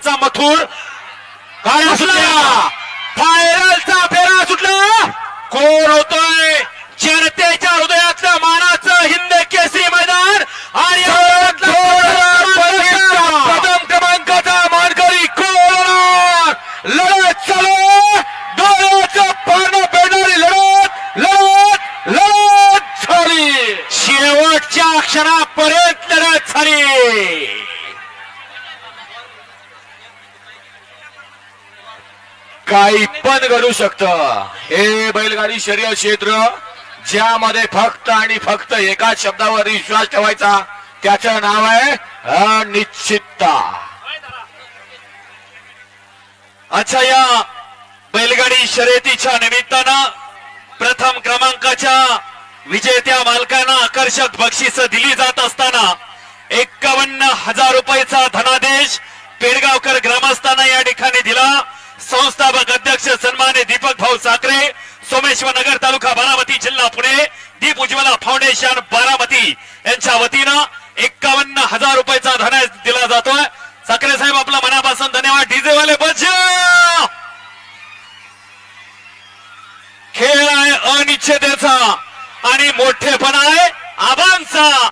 क्रमांकाचा मथुर. काय सुटला. फायनलचा फेरा सुटला? कोण होतोय? जनतेच्या हृदयातलं मानाचं हिंद केसरी मैदान आणि प्रथम क्रमांकाचा मानकरी कोण? लढत चालू डोळ्याचं पारणं पेटणारी लढत लढत लढत झाली. शेवटच्या क्षणापर्यंत लढत झाली. काही पण करू शकत. हे बैलगाडी शरीर क्षेत्र ज्यामध्ये फक्त आणि फक्त एकाच शब्दावर विश्वास ठेवायचा त्याचं नाव आहे अनिश्चितता. अच्छा या बैलगाडी शर्यतीच्या निमित्तानं प्रथम क्रमांकाच्या विजेत्या मालकांना आकर्षक बक्षीस दिली जात असताना एक्कावन्न हजार रुपयाचा धनादेश पेडगावकर ग्रामस्थांना या ठिकाणी दिला. सन्मान्य दीपक भाऊ साखरे सोमेश्वर नगर तालुका बारामती जिल्हा पुणे दीप उज्ज्वला फाउंडेशन बारामती. यांच्या वतीनं एक्कावन्न हजार रुपयाचा धनादेश दिला जातोय. साखरे साहेब आपला मनापासून धन्यवाद. डीजे वाले बचा खेळ आहे अनिश्चिततेचा आणि मोठेपणा आहे आबांचा.